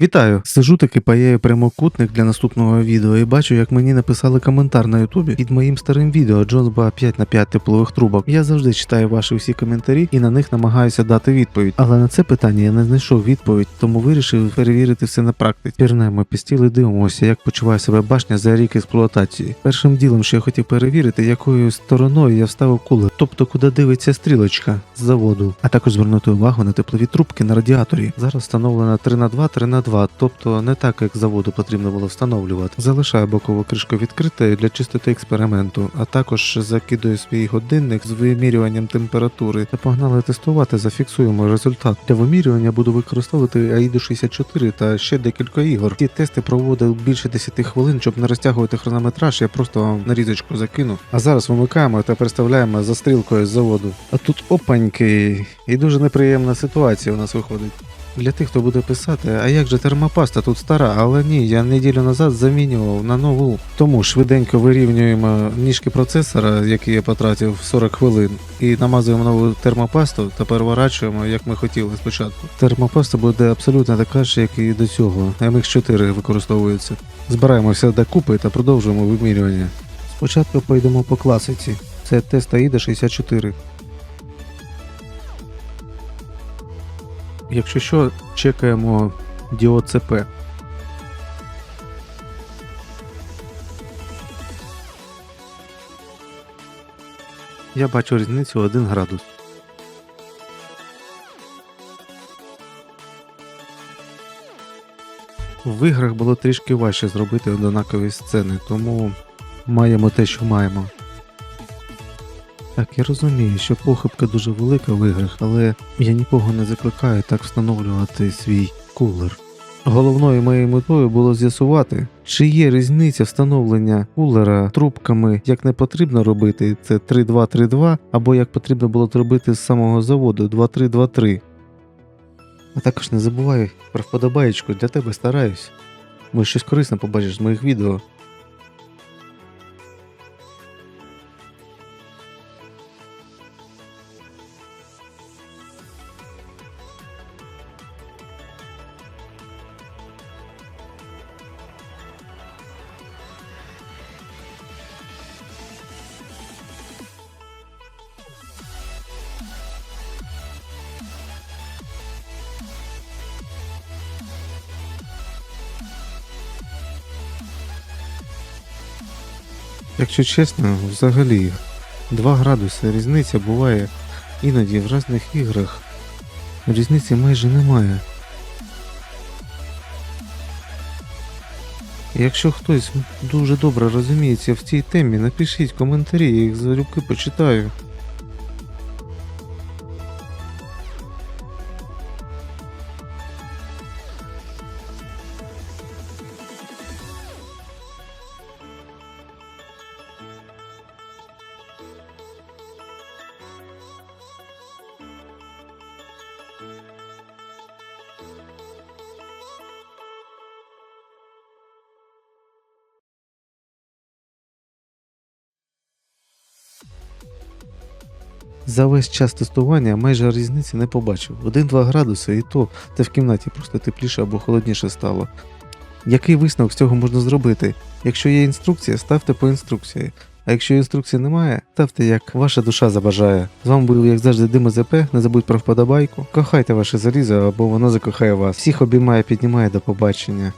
Вітаю! Сижу таки паяю прямокутник для наступного відео і бачу, як мені написали коментар на Ютубі під моїм старим відео Джонсба 5 на 5 теплових трубок. Я завжди читаю ваші всі коментарі і на них намагаюся дати відповідь. Але на це питання я не знайшов відповідь, тому вирішив перевірити все на практиці. Пірнемо пістіли, дивимося, як почуває себе башня за рік експлуатації. Першим ділом, що я хотів перевірити, якою стороною я вставив кулер, тобто куди дивиться стрілочка з заводу, а також звернути увагу на теплові трубки на радіаторі. Зараз встановлена 3 на 2 3 на 2 тобто не так, як заводу потрібно було встановлювати. Залишаю бокову кришку відкритою для чистоти експерименту, а також закидую свій годинник з вимірюванням температури та погнали тестувати, зафіксуємо результат. Для вимірювання буду використовувати AIDO 64 та ще декілька ігор. Ці тести проводив більше 10 хвилин, щоб не розтягувати хронометраж, я просто вам нарізочку закину. А зараз вимикаємо та переставляємо за стрілкою з заводу. А тут опаньки, і дуже неприємна ситуація у нас виходить. Для тих, хто буде писати, а як же термопаста тут стара, але ні, я неділю назад замінював на нову. Тому швиденько вирівнюємо ніжки процесора, який я потратив 40 хвилин, і намазуємо нову термопасту та переворачуємо, як ми хотіли спочатку. Термопаста буде абсолютно така ж, як і до цього. MX4 використовується. Збираємо все докупи та продовжуємо вимірювання. Спочатку пойдемо по класиці. Це тест AIDA 64. Якщо що, чекаємо діод. Я бачу різницю 1 градус. В іграх було трішки важче зробити однакові сцени, тому маємо те, що маємо. Так, я розумію, що похибка дуже велика в іграх, але я нікого не закликаю так встановлювати свій кулер. Головною моєю метою було з'ясувати, чи є різниця встановлення кулера трубками, як не потрібно робити, це 3232, або як потрібно було робити з самого заводу 2323. А також не забувай про вподобаєчку, для тебе стараюсь. Може щось корисне побачиш з моїх відео. Якщо чесно, взагалі 2 градуси різниця буває іноді в різних іграх. Різниці майже немає. Якщо хтось дуже добре розуміється в цій темі, напишіть коментарі, я їх залюбки почитаю. За весь час тестування майже різниці не побачив. 1-2 градуси, і то це в кімнаті просто тепліше або холодніше стало. Який висновок з цього можна зробити? Якщо є інструкція, ставте по інструкції. А якщо інструкції немає, ставте як ваша душа забажає. З вами був, як завжди, Дима ЗП. Не забудь про вподобайку. Кохайте ваше залізо або воно закохає вас. Всіх обіймає, піднімає до побачення.